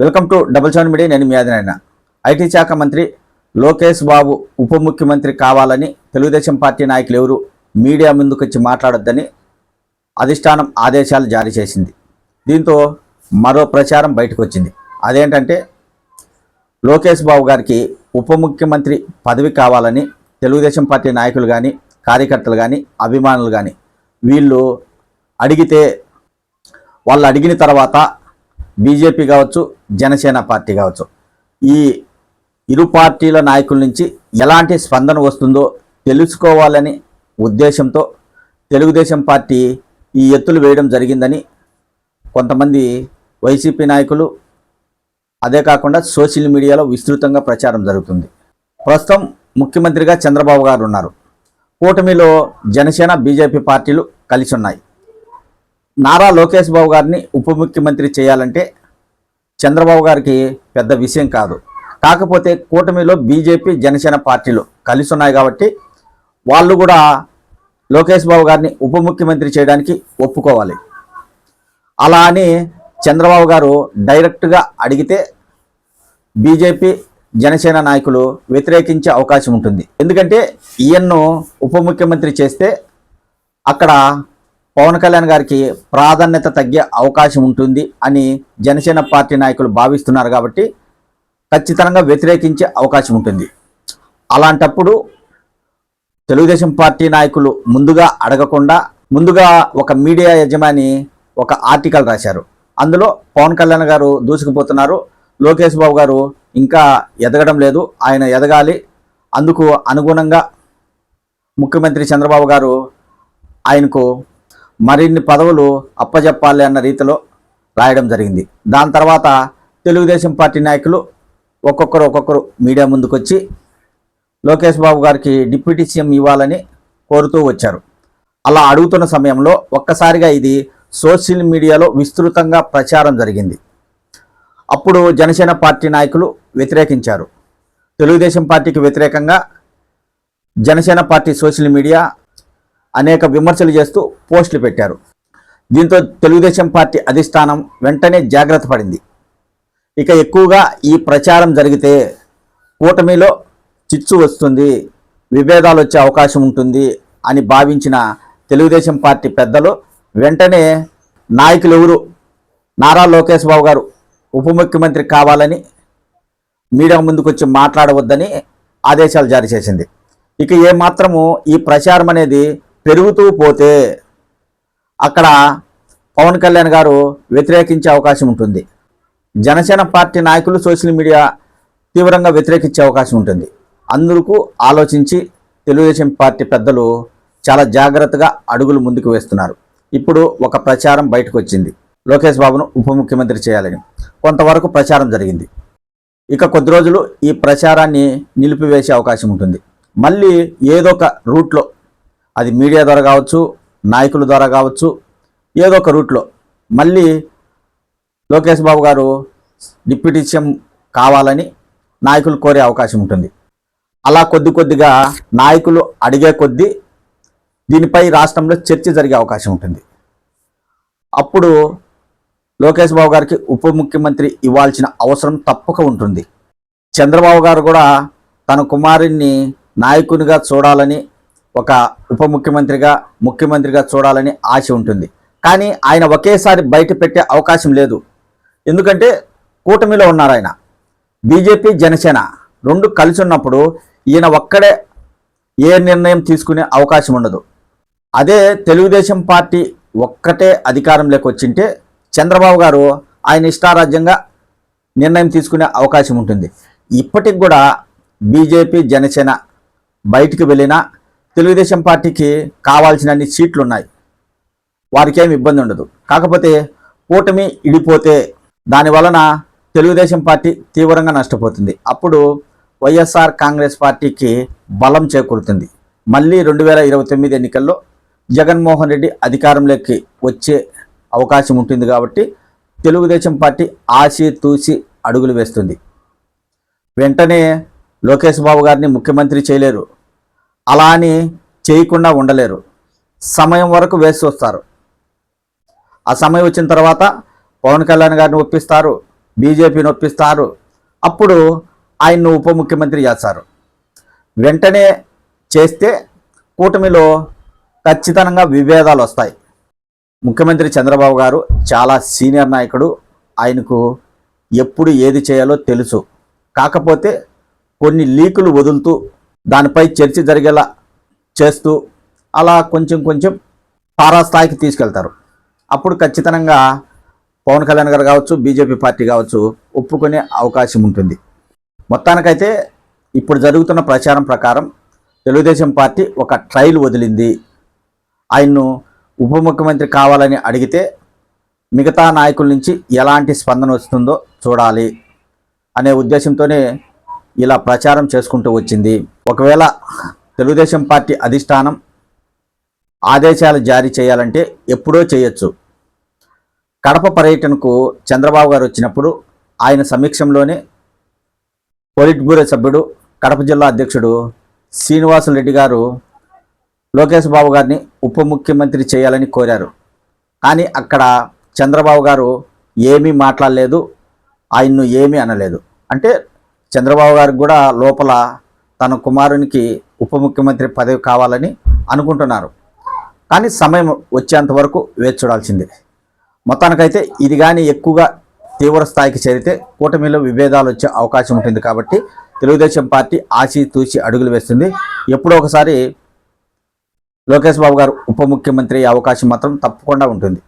Welcome to double seven media నేను మీ ఆదినాయన IT శాఖ మంత్రి లోకేష్ బాబు ఉప ముఖ్యమంత్రి కావాలని తెలుగుదేశం పార్టీ నాయకులు ఎవరు మీడియా ముందుకొచ్చి మాట్లాడొద్దని అధిష్టానం ఆదేశాలు జారీ చేసింది. దీంతో మరో ప్రచారం బయటకు వచ్చింది అదేంటంటే లోకేష్ బాబు గారికి ఉప ముఖ్యమంత్రి పదవి కావాలని తెలుగుదేశం పార్టీ నాయకులు కానీ కార్యకర్తలు కానీ అభిమానులు కానీ వీళ్ళు అడిగితే వాళ్ళు అడిగిన తర్వాత బీజేపీ కావచ్చు జనసేన పార్టీ కావచ్చు. ఈ ఇరు పార్టీల నాయకుల నుంచి ఎలాంటి స్పందన వస్తుందో తెలుసుకోవాలని ఉద్దేశంతో తెలుగుదేశం పార్టీ ఈ ఎత్తులు వేయడం జరిగిందని కొంతమంది వైసీపీ నాయకులు అదే కాకుండా సోషల్ మీడియాలో విస్తృతంగా ప్రచారం జరుగుతుంది. ప్రస్తుతం ముఖ్యమంత్రిగా చంద్రబాబు గారు ఉన్నారు. కూటమిలో జనసేన బీజేపీ పార్టీలు కలిసి ఉన్నాయి. నారా లోకేష్ బాబు గారిని ఉప ముఖ్యమంత్రి చేయాలంటే చంద్రబాబు గారికి పెద్ద విషయం కాదు. కాకపోతే కూటమిలో బీజేపీ జనసేన పార్టీలు కలిసి ఉన్నాయి కాబట్టి వాళ్ళు కూడా లోకేష్ బాబు గారిని ఉప ముఖ్యమంత్రి చేయడానికి ఒప్పుకోవాలి. అలా అని చంద్రబాబు గారు డైరెక్ట్గా అడిగితే బీజేపీ జనసేన నాయకులు వ్యతిరేకించే అవకాశం ఉంటుంది. ఎందుకంటే ఈయన్ను ఉప ముఖ్యమంత్రి చేస్తే అక్కడ పవన్ కళ్యాణ్ గారికి ప్రాధాన్యత తగ్గే అవకాశం ఉంటుంది అని జనసేన పార్టీ నాయకులు భావిస్తున్నారు కాబట్టి ఖచ్చితంగా వ్యతిరేకించే అవకాశం ఉంటుంది. అలాంటప్పుడు తెలుగుదేశం పార్టీ నాయకులు ముందుగా అడగకుండా ముందుగా ఒక మీడియా యజమాని ఒక ఆర్టికల్ రాశారు. అందులో పవన్ కళ్యాణ్ గారు దూసుకుపోతున్నారు. లోకేష్ బాబు గారు ఇంకా ఎదగడం లేదు. ఆయన ఎదగాలి. అందుకు అనుగుణంగా ముఖ్యమంత్రి చంద్రబాబు గారు ఆయనకు మరిన్ని పదవులు అప్పజెప్పాలి అన్న రీతిలో రాయడం జరిగింది. దాని తర్వాత తెలుగుదేశం పార్టీ నాయకులు ఒక్కొక్కరు ఒక్కొక్కరు మీడియా ముందుకొచ్చి లోకేష్ బాబు గారికి డిప్యూటీ సీఎం ఇవ్వాలని కోరుతూ వచ్చారు. అలా అడుగుతున్న సమయంలో ఒక్కసారిగా ఇది సోషల్ మీడియాలో విస్తృతంగా ప్రచారం జరిగింది. అప్పుడు జనసేన పార్టీ నాయకులు వ్యతిరేకించారు. తెలుగుదేశం పార్టీకి వ్యతిరేకంగా జనసేన పార్టీ సోషల్ మీడియా అనేక విమర్శలు చేస్తూ పోస్టులు పెట్టారు. దీంతో తెలుగుదేశం పార్టీ అధిష్టానం వెంటనే జాగ్రత్త పడింది. ఇక ఎక్కువగా ఈ ప్రచారం జరిగితే కూటమిలో చిచ్చు వస్తుంది విభేదాలు వచ్చే అవకాశం ఉంటుంది అని భావించిన తెలుగుదేశం పార్టీ పెద్దలు వెంటనే నాయకులు ఎవరు? నారా లోకేష్ బాబు గారు ఉప ముఖ్యమంత్రి కావాలని మీడియా ముందుకు వచ్చి మాట్లాడవద్దని ఆదేశాలు జారీ చేసింది. ఇక ఏమాత్రము ఈ ప్రచారం అనేది పెరుగుతూ పోతే అక్కడ పవన్ కళ్యాణ్ గారు వ్యతిరేకించే అవకాశం ఉంటుంది. జనసేన పార్టీ నాయకులు సోషల్ మీడియా తీవ్రంగా వ్యతిరేకించే అవకాశం ఉంటుంది. అందుకు ఆలోచించి తెలుగుదేశం పార్టీ పెద్దలు చాలా జాగ్రత్తగా అడుగులు ముందుకు వేస్తున్నారు. ఇప్పుడు ఒక ప్రచారం బయటకు వచ్చింది. లోకేష్ బాబును ఉప ముఖ్యమంత్రి చేయాలని. కొంతవరకు ప్రచారం జరిగింది. ఇక కొద్ది రోజులు ఈ ప్రచారాన్ని నిలిపివేసే అవకాశం ఉంటుంది. మళ్ళీ ఏదో ఒక రూట్లో అది మీడియా ద్వారా కావచ్చు నాయకుల ద్వారా కావచ్చు ఏదో ఒక రూట్లో మళ్ళీ లోకేష్ బాబు గారు డిప్యూటీ సీఎం కావాలని నాయకులు కోరే అవకాశం ఉంటుంది. అలా కొద్ది కొద్దిగా నాయకులు అడిగే కొద్దీ దీనిపై రాష్ట్రంలో చర్చ జరిగే అవకాశం ఉంటుంది. అప్పుడు లోకేష్ బాబు గారికి ఉప ముఖ్యమంత్రి ఇవ్వాల్సిన అవసరం తప్పక ఉంటుంది. చంద్రబాబు గారు కూడా తన కుమారుణ్ణి నాయకునిగా చూడాలని ఒక ఉప ముఖ్యమంత్రిగా ముఖ్యమంత్రిగా చూడాలని ఆశ ఉంటుంది. కానీ ఆయన ఒకేసారి బయట పెట్టే అవకాశం లేదు. ఎందుకంటే కూటమిలో ఉన్నారు ఆయన. బీజేపీ జనసేన రెండు కలిసి ఉన్నప్పుడు ఈయన ఒక్కడే ఏ నిర్ణయం తీసుకునే అవకాశం ఉండదు. అదే తెలుగుదేశం పార్టీ ఒక్కటే అధికారంలోకి వచ్చింటే చంద్రబాబు గారు ఆయన ఇష్టారాజ్యంగా నిర్ణయం తీసుకునే అవకాశం ఉంటుంది. ఇప్పటికి కూడా బీజేపీ జనసేన బయటికి వెళ్ళినా తెలుగుదేశం పార్టీకి కావాల్సినన్ని సీట్లు ఉన్నాయి వారికేమి ఇబ్బంది ఉండదు. కాకపోతే కూటమి ఇడిపోతే దాని వలన తెలుగుదేశం పార్టీ తీవ్రంగా నష్టపోతుంది. అప్పుడు వైఎస్ఆర్ కాంగ్రెస్ పార్టీకి బలం చేకూరుతుంది. మళ్ళీ రెండు వేల ఇరవై తొమ్మిది ఎన్నికల్లో జగన్మోహన్ రెడ్డి అధికారంలోకి వచ్చే అవకాశం ఉంటుంది కాబట్టి తెలుగుదేశం పార్టీ ఆసి తూసి అడుగులు వేస్తుంది. వెంటనే లోకేష్ బాబు గారిని ముఖ్యమంత్రి చేయలేరు. అలా అని చేయకుండా ఉండలేరు. సమయం వరకు వేసి వస్తారు ఆ సమయం వచ్చిన తర్వాత పవన్ కళ్యాణ్ గారిని ఒప్పిస్తారు బీజేపీని ఒప్పిస్తారు. అప్పుడు ఆయన్ను ఉప ముఖ్యమంత్రి చేస్తారు. వెంటనే చేస్తే కూటమిలో ఖచ్చితంగా విభేదాలు వస్తాయి. ముఖ్యమంత్రి చంద్రబాబు గారు చాలా సీనియర్ నాయకుడు. ఆయనకు ఎప్పుడు ఏది చేయాలో తెలుసు. కాకపోతే కొన్ని లీకులు వదులుతూ దానిపై చర్చ జరిగేలా చేస్తూ అలా కొంచెం కొంచెం పారాస్థాయికి తీసుకెళ్తారు. అప్పుడు ఖచ్చితంగా పవన్ కళ్యాణ్ గారు కావచ్చు బీజేపీ పార్టీ కావచ్చు ఒప్పుకునే అవకాశం ఉంటుంది. మొత్తానికైతే ఇప్పుడు జరుగుతున్న ప్రచారం ప్రకారం తెలుగుదేశం పార్టీ ఒక ట్రైల్ వదిలింది. ఆయన్ను ఉప ముఖ్యమంత్రి కావాలని అడిగితే మిగతా నాయకుల నుంచి ఎలాంటి స్పందన వస్తుందో చూడాలి అనే ఉద్దేశంతోనే ఇలా ప్రచారం చేసుకుంటూ వచ్చింది. ఒకవేళ తెలుగుదేశం పార్టీ అధిష్టానం ఆదేశాలు జారీ చేయాలంటే ఎప్పుడో చేయొచ్చు. కడప పర్యటనకు చంద్రబాబు గారు వచ్చినప్పుడు ఆయన సమీక్షంలోనే పొలిట్ బ్యూరో సభ్యుడు కడప జిల్లా అధ్యక్షుడు శ్రీనివాసులు రెడ్డి గారు లోకేష్ బాబు గారిని ఉప ముఖ్యమంత్రి చేయాలని కోరారు. కానీ అక్కడ చంద్రబాబు గారు ఏమీ మాట్లాడలేదు ఆయన్ను ఏమీ అనలేదు. అంటే చంద్రబాబు గారికి కూడా లోపల తన కుమారునికి ఉప ముఖ్యమంత్రి పదవి కావాలని అనుకుంటున్నారు. కానీ సమయం వచ్చేంత వరకు వేచి చూడాల్సిందే. మొత్తానికైతే ఇది కానీ ఎక్కువగా తీవ్ర స్థాయికి చేరితే కూటమిలో విభేదాలు వచ్చే అవకాశం ఉంటుంది కాబట్టి తెలుగుదేశం పార్టీ ఆచి తూచి అడుగులు వేస్తుంది. ఎప్పుడో ఒకసారి లోకేష్ బాబు గారు ఉప ముఖ్యమంత్రి అవకాశం మాత్రం తప్పకుండా ఉంటుంది.